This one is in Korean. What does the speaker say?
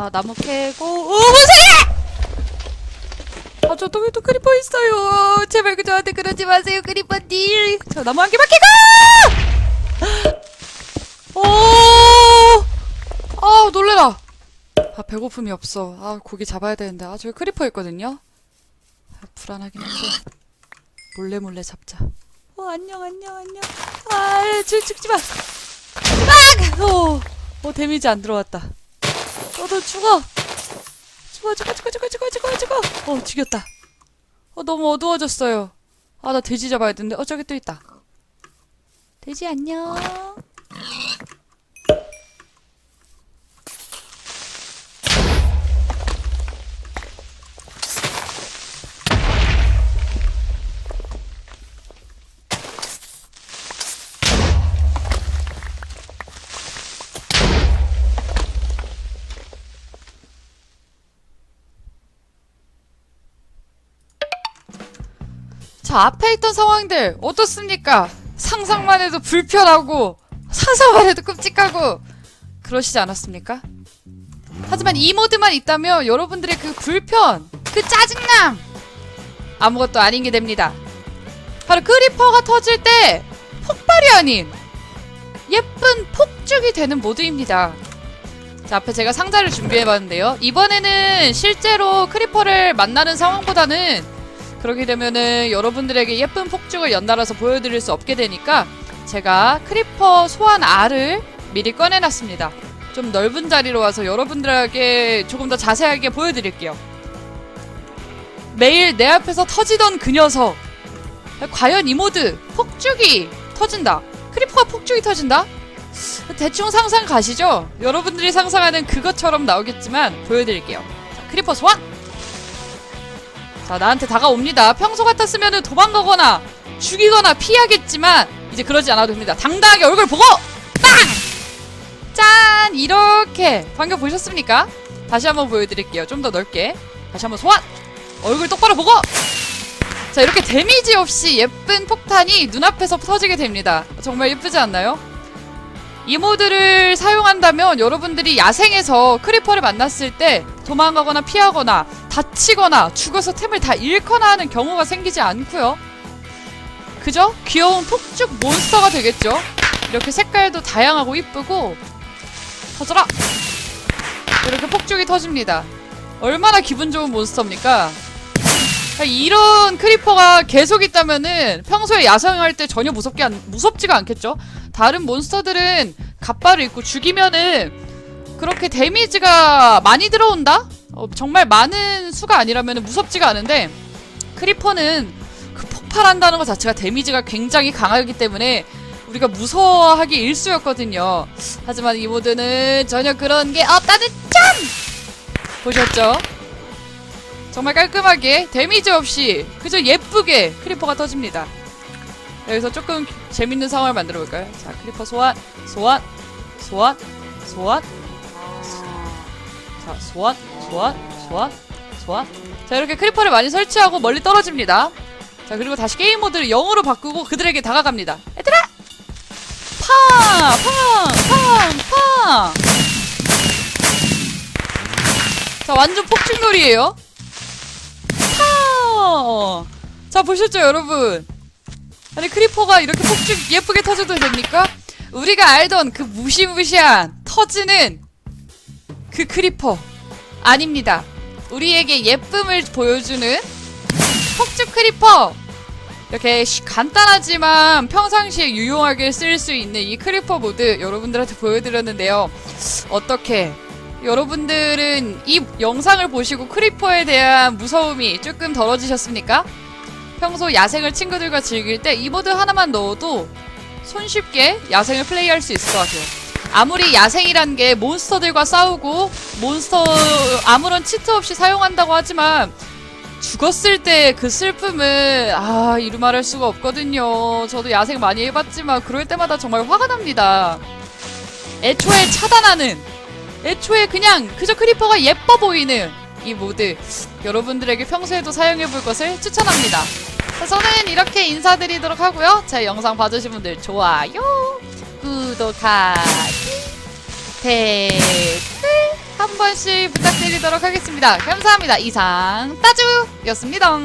아 나무 캐고 오 무서워! 아저 또또 크리퍼 있어요. 제발 그 저한테 그러지 마세요 크리퍼님. 저 나무 한 개만 캐고! 오! 아 놀래라. 아 배고픔이 없어. 아 고기 잡아야 되는데 아 저기 크리퍼 있거든요. 아, 불안하긴 한데 몰래 몰래 잡자. 어 안녕 안녕 안녕. 아 죽, 죽지 마. 막! 어, 어 데미지 안 들어왔다. 너도 죽어. 죽어 죽어 죽어 죽어 죽어 죽어 죽어. 어 죽였다. 어 너무 어두워졌어요. 아 나 돼지 잡아야 되는데 어 저기 또 있다. 돼지 안녕. 자, 앞에 있던 상황들 어떻습니까? 상상만 해도 불편하고 상상만 해도 끔찍하고 그러시지 않았습니까? 하지만 이 모드만 있다면 여러분들의 그 불편, 그 짜증남 아무것도 아닌 게 됩니다. 바로 크리퍼가 터질 때 폭발이 아닌 예쁜 폭죽이 되는 모드입니다. 자, 앞에 제가 상자를 준비해봤는데요. 이번에는 실제로 크리퍼를 만나는 상황보다는 그렇게 되면은 여러분들에게 예쁜 폭죽을 연달아서 보여드릴 수 없게 되니까 제가 크리퍼 소환 알을 미리 꺼내놨습니다. 좀 넓은 자리로 와서 여러분들에게 조금 더 자세하게 보여드릴게요. 매일 내 앞에서 터지던 그 녀석. 과연 이 모드 폭죽이 터진다. 크리퍼가 폭죽이 터진다? 대충 상상 가시죠? 여러분들이 상상하는 그것처럼 나오겠지만 보여드릴게요. 자, 크리퍼 소환! 자, 나한테 다가옵니다. 평소 같았으면 도망가거나 죽이거나 피하겠지만 이제 그러지 않아도 됩니다. 당당하게 얼굴 보고 빵! 짠! 이렇게 방금 보셨습니까? 다시 한번 보여드릴게요. 좀 더 넓게. 다시 한번 소환! 얼굴 똑바로 보고! 자, 이렇게 데미지 없이 예쁜 폭탄이 눈앞에서 터지게 됩니다. 정말 예쁘지 않나요? 이 모드를 사용한다면 여러분들이 야생에서 크리퍼를 만났을 때 도망가거나 피하거나 다치거나 죽어서 템을 다 잃거나 하는 경우가 생기지 않고요. 그죠? 귀여운 폭죽 몬스터가 되겠죠. 이렇게 색깔도 다양하고 이쁘고 터져라! 이렇게 폭죽이 터집니다. 얼마나 기분 좋은 몬스터입니까? 이런 크리퍼가 계속 있다면은 평소에 야생할 때 전혀 무섭게 안, 무섭지가 않겠죠? 다른 몬스터들은 갑바를 입고 죽이면은 그렇게 데미지가 많이 들어온다? 어, 정말 많은 수가 아니라면 무섭지가 않은데 크리퍼는 그 폭발한다는 것 자체가 데미지가 굉장히 강하기 때문에 우리가 무서워하기 일쑤였거든요. 하지만 이 모드는 전혀 그런 게 없다는 점! 보셨죠? 정말 깔끔하게 데미지 없이 그저 예쁘게 크리퍼가 터집니다. 여기서 조금 재밌는 상황을 만들어 볼까요? 자, 크리퍼 소환, 소환, 소환, 소환. 자, 소환, 소환, 소환, 소환. 자, 이렇게 크리퍼를 많이 설치하고 멀리 떨어집니다. 자, 그리고 다시 게임 모드를 0으로 바꾸고 그들에게 다가갑니다. 얘들아! 팡! 팡! 팡! 팡! 자, 완전 폭죽놀이에요. 팡! 자, 보셨죠, 여러분? 아니 크리퍼가 이렇게 폭죽 예쁘게 터져도 됩니까? 우리가 알던 그 무시무시한 터지는 그 크리퍼 아닙니다. 우리에게 예쁨을 보여주는 폭죽 크리퍼 이렇게 쉬- 간단하지만 평상시에 유용하게 쓸 수 있는 이 크리퍼 모드 여러분들한테 보여드렸는데요. 어떻게 여러분들은 이 영상을 보시고 크리퍼에 대한 무서움이 조금 덜어지셨습니까? 평소 야생을 친구들과 즐길 때 이 모드 하나만 넣어도 손쉽게 야생을 플레이할 수 있을 것 같아요. 아무리 야생이란 게 몬스터들과 싸우고 몬스터 아무런 치트 없이 사용한다고 하지만 죽었을 때 그 슬픔을 아 이루 말할 수가 없거든요. 저도 야생 많이 해봤지만 그럴 때마다 정말 화가 납니다. 애초에 차단하는 애초에 그냥 그저 크리퍼가 예뻐 보이는 이 모드 여러분들에게 평소에도 사용해 볼 것을 추천합니다. 자, 저는 이렇게 인사드리도록 하고요. 제 영상 봐주신 분들 좋아요, 구독하기, 댓글 한 번씩 부탁드리도록 하겠습니다. 감사합니다. 이상 따주였습니다.